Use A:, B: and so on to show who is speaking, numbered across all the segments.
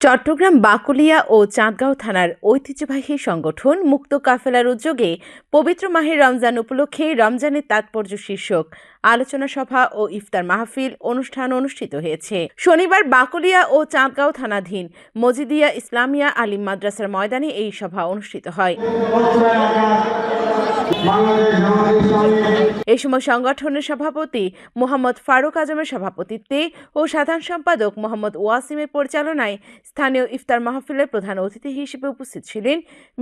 A: চট্টগ্রাম বাকুলিয়া ও চাঁদগাঁও থানার ঐতিহ্যবাহী সংগঠন মুক্ত কাফেলার উদ্যোগে পবিত্র মাহের রমজান উপলক্ষে রমজানের তাৎপর্য শীর্ষক আলোচনা সভা ও ইফতার মাহফিল অনুষ্ঠান অনুষ্ঠিত হয়েছে। শনিবার বাকুলিয়া ও চাঁদগাঁও থানাধীন মজিদিয়া ইসলামিয়া আলিম মাদ্রাসার ময়দানে এই সভা অনুষ্ঠিত হয়। এই সময় সংগঠনের সভাপতি মোহাম্মদ ফারুক আজমের সভাপতিত্বে ও সাধারণ সম্পাদক মোহাম্মদ ওয়াসিমের পরিচালনায় স্থানীয় ইফতার মাহফিলের প্রধান অতিথি হিসেবে উপস্থিত ছিলেন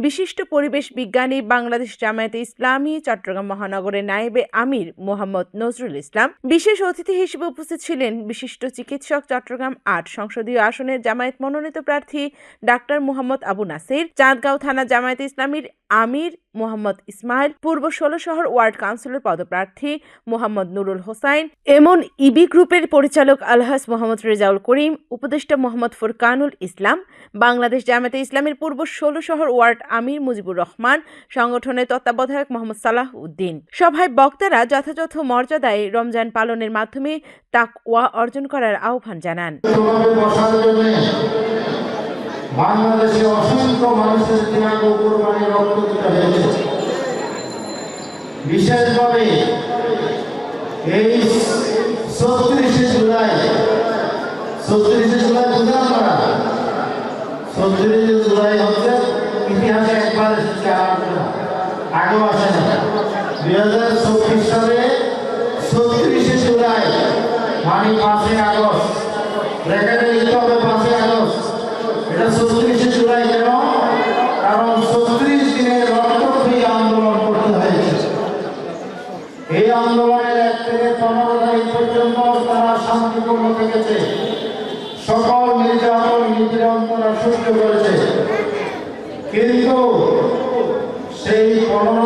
A: বিশিষ্ট পরিবেশ বিজ্ঞানী বাংলাদেশ জামায়াতে ইসলামী, চট্টগ্রাম মহানগরের নায়েবে আমির মোহাম্মদ নজরুল ইসলাম। বিশেষ অতিথি হিসেবে উপস্থিত ছিলেন বিশিষ্ট চিকিৎসক, চট্টগ্রাম আট সংসদীয় আসনের জামায়াত মনোনীত প্রার্থী ডাক্তার মোহাম্মদ আবু নাসির, চাঁদগাঁও থানা জামায়াতে ইসলামীর আমির মোহাম্মদ ইসমাইল, পূর্ব ষোলো শহর ওয়ার্ড কাউন্সিলর পদপ্রার্থী মোহাম্মদ নুরুল হোসাইন, এমন ইবি গ্রুপের পরিচালক আলহাস মোহাম্মদ রেজাউল করিম, উপদেষ্টা মোহাম্মদ ফুরকানুল ইসলাম, বাংলাদেশ জামাতে ইসলামের পূর্ব ষোলো শহর ওয়ার্ড আমির মুজিবুর রহমান, সংগঠনের তত্ত্বাবধায়ক মোহাম্মদ সালাহ উদ্দিন সভায় বক্তারা যথাযথ মর্যাদায় রমজান পালনের মাধ্যমে তাকওয়া অর্জন করার আহ্বান জানান।
B: বাংলাদেশে অসংখ্য মানুষের ত্যাগ ও কোরবানি রক্ত দিতে হয়েছে বিশেষভাবে এই ছত্রিশে জুলাই ছত্রিশে জুলাই বুঝলাম আমরা ছত্রিশে জুলাই হচ্ছে ইতিহাসে একবার। আগেও আসে না দুই হাজার চব্বিশ সালে ছত্রিশে জুলাই মানে পাঁচই পর্যন্ত তারা শান্তিপূর্ণ থেকেছে। সকল নির্যাতন নিপীড়ন তারা সুস্থ করেছে। কিন্তু সেই পনেরো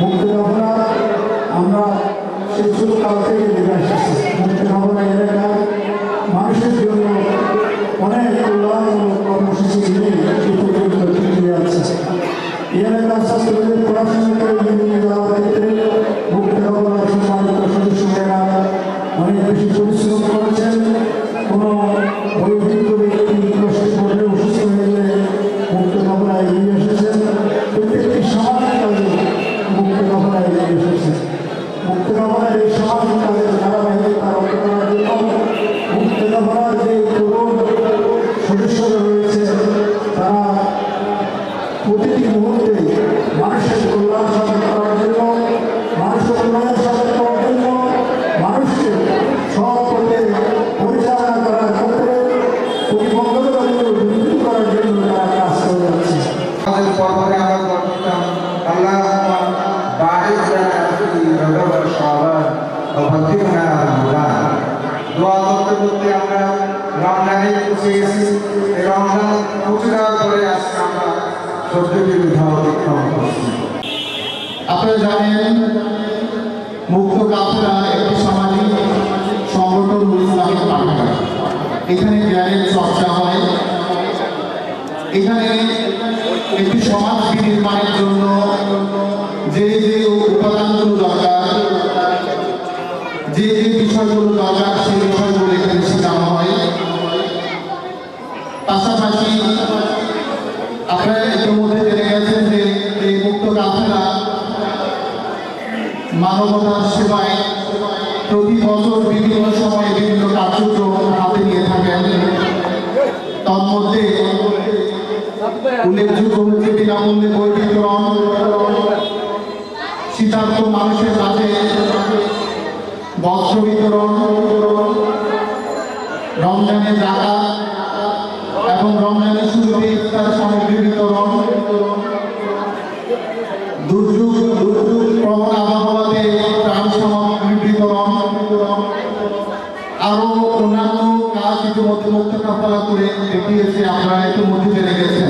B: মুক্তি
C: কাফলা আমরা সেই ছোটকাল থেকে দেখে আসছি মুক্তি কাফলা এলাকার মানুষের জন্য অনেক কল্যাণমূলক কর্মসূচি নিয়ে টিকে আছে এই এলাকার ছাত্রদের পড়াশোনা করে এগিয়ে যাওয়ার ক্ষেত্রে মুক্তি কাফলার সম্মানিত সদস্যরা। অনেক বেশি পরিশ্রম করেছেন। কোনো বৈধ কাপড়া এগিয়ে এসেছেন মুক্ত এই সমাজ কাজের ধারাবাহিকতা রক্ষা করার জন্য যে রয়েছে তারা প্রতিটি মুহূর্তে মানুষের কল্যাণ সাধন
D: পৌঁছে গেছি এই যাওয়ার পরে আজকে আমরা করছি।
B: আপনারা জানেন, মুক্ত কাফেলা একটি সামাজিক সংগঠন পাঠাগার এখানে জ্ঞানের চর্চা হয়। এখানে একটি সমাজ নির্মাণের জন্য যে যে উপাদানগুলো দরকার, যে যে বিষয়গুলো দরকার, সেই বিষয়গুলো এখানে পাশাপাশি আপনারা ইতিমধ্যে জেনে গেছেন যে এই মুক্ত কাফেলা মানবতার সেবায় প্রতি বছর বিভিন্ন সময়ে বিভিন্ন কার্যক্রম হাতে নিয়ে থাকেন। তন্মধ্যে উল্লেখযোগ্য হচ্ছে বিনামূল্যে বই বিতরণ
C: মানুষের মাঝে বস্ত্র বিতরণ কাফালা করে দেখিয়েছে আপনারা ইতিমধ্যে জেনে গেছেন।